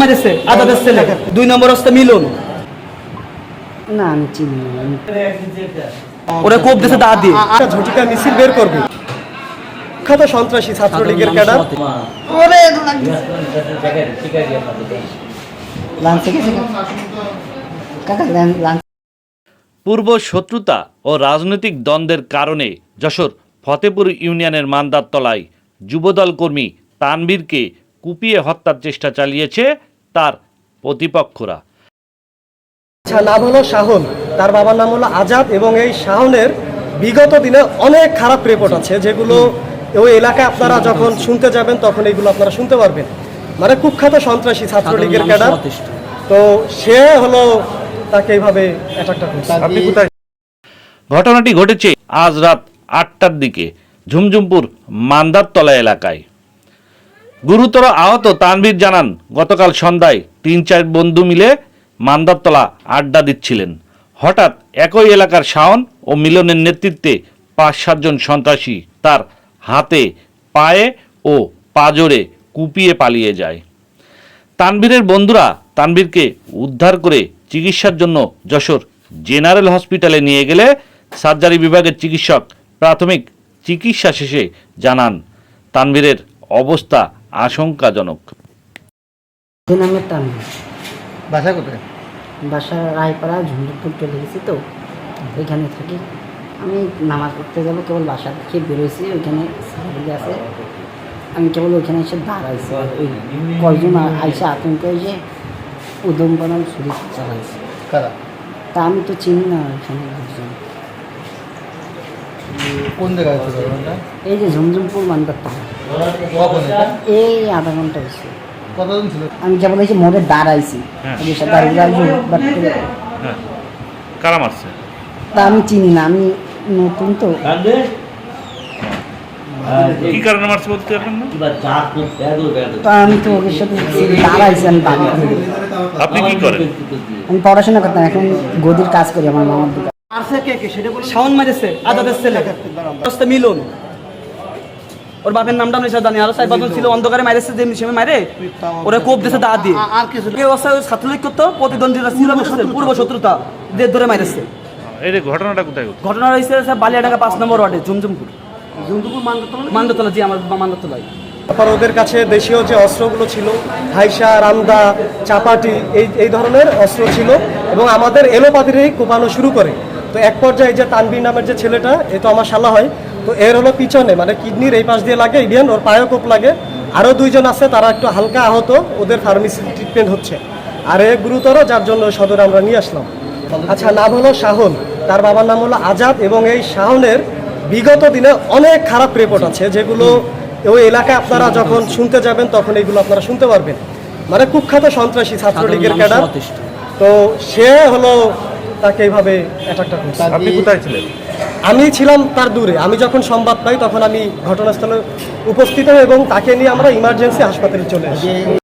মারেছে আজাদের ছেলে দুই নম্বর হচ্ছে মিলন। না আমি চিনি ওরা কোপ দিয়েছে দা দিয়ে। একটা ঝটিকা মিছিল বের করবে। বিখ্যাত সন্ত্রাসী ছাত্রলীগের ক্যাডার। লাঞ্চ পূর্ব শত্রুতা ও রাজনৈতিক দ্বন্দ্বের কারণে যশোর ফতেপুর ইউনিয়নের মান্দার তলায় যুবদল কর্মী তানবীরকে কুপিয়ে হত্যার চেষ্টা চালিয়েছে তার প্রতিপক্ষরা। আচ্ছা নাম হলো শাহন তার বাবার নাম হলো আজাদ এবং এই শাহনের বিগত দিনে অনেক খারাপ রিপোর্ট আছে যেগুলো ওই এলাকায় আপনারা যখন শুনতে যাবেন তখন এগুলো আপনারা শুনতে পারবেন। মানে কুখ্যাত সন্ত্রাসী ছাত্রলীগের ক্যাডার। তো সে হলো তাকে এইভাবে অ্যাটাকটা করছে। ঘটনাটি ঘটেছে আজ রাত আটটার দিকে ঝুমঝুমপুর মান্দারতলা এলাকায়। গুরুতর আহত তানভীর জানান, গতকাল সন্ধ্যায় তিন চার বন্ধু মিলে মান্দারতলা আড্ডা দিচ্ছিলেন। হঠাৎ একই এলাকার শাওন ও মিলনের নেতৃত্বে পাঁচ সাতজন সন্ত্রাসী তার হাতে পায়ে ও পাজরে কুপিয়ে পালিয়ে যায়। তানভীরের বন্ধুরা তানভীরকে উদ্ধার করে চিকিৎসার জন্য যশোর জেনারেল হসপিটালে নিয়ে গেলে সার্জারি বিভাগের চিকিৎসক প্রাথমিক চিকিৎসা শেষে জানান, তানভীরের অবস্থা আশঙ্কাজনক। নামের তানভীর বাসা কোথায়? বাসা রায়পাড়া ঝুমঝুমপুর চলে গেছি তো। ওইখানে থাকি। আমি নামাজ পড়তে যাব কেবল বাসা থেকে বেরোইছি ওইখানে সাহাবিলি আছে। আমি কেবল ওইখানে এসে দাঁড়াইছি। ওই কয়জন আইসা আতঙ্ক এসে উদম বানাম ছুরি চালাইছে। তা আমি তো চিনি না ওইখানে লোকজন। কোন জায়গায় এই যে ঝুমঝুমপুর মান্দারটা এই আধা ঘণ্টা হয়েছে। কতজন ছিল? আমি কেবল এসে মোড়ে দাঁড়াইছি। হ্যাঁ। ওদের সাথে দাঁড়িয়ে দাঁড়িয়ে বাট হ্যাঁ। কারা মারছে? তা আমি চিনি না আমি নতুন তো। কি কারণে মারছে বলতে পারবেন না? আমি তো ওদের সাথে দাঁড়াইছি আমি দাঁড়িয়ে আপনি কি করেন? আমি পড়াশোনা করতাম এখন গদির কাজ করি আমার মামার দোকান। শাওন মারেছে আজাদের ছেলে। মিলন। ওর বাপের নামটা আমি জানি। আরও পাঁচজন ছিল অন্ধকারে মারেছে যে মারে ওরা কোপ দিয়েছে দা দিয়ে। আর কিছু এই ছাত্রলীগ করতো? প্রতিদ্বন্দ্বীরা ছিল পূর্ব শত্রুতা। ধরে মারেছে এই যে ঘটনাটা কোথায়? ঘটনা হয়েছে স্যার বালিয়াডাঙ্গা পাঁচ নম্বর ওয়ার্ডে ঝুমঝুমপুর। ঝুমঝুমপুর মান্ডতলা জি আমার তারপর ওদের কাছে দেশীয় যে অস্ত্রগুলো ছিল হাইসা রামদা চাপাটি এই এই ধরনের অস্ত্র ছিল এবং আমাদের এলোপাতিরেই কোপানো শুরু করে। তো এক পর্যায়ে যে তানবীর নামের যে ছেলেটা এ তো আমার শালা হয়। তো এর হলো পিছনে মানে কিডনির এই পাশ দিয়ে লাগে ইভেন ওর পায়েও কোপ লাগে। আরও দুইজন আছে তারা একটু হালকা আহত ওদের ফার্মেসি ট্রিটমেন্ট হচ্ছে। আর এ গুরুতর যার জন্য সদর আমরা নিয়ে আসলাম। আচ্ছা নাম হলো শাহন। তার বাবার নাম হলো আজাদ এবং এই শাহনের বিগত দিনে অনেক খারাপ রিপোর্ট আছে যেগুলো ওই এলাকায় আপনারা যখন শুনতে যাবেন তখন এইগুলো আপনারা শুনতে পারবেন। মানে কুখ্যাত সন্ত্রাসী ছাত্রলীগের ক্যাডার। তো সে হলো তাকে এইভাবে অ্যাটাকটা করছে। আপনি কোথায় ছিলেন? আমি ছিলাম তার দূরে। আমি যখন সংবাদ পাই তখন আমি ঘটনাস্থলে উপস্থিত হই এবং তাকে নিয়ে আমরা ইমার্জেন্সি হাসপাতালে চলে আসি।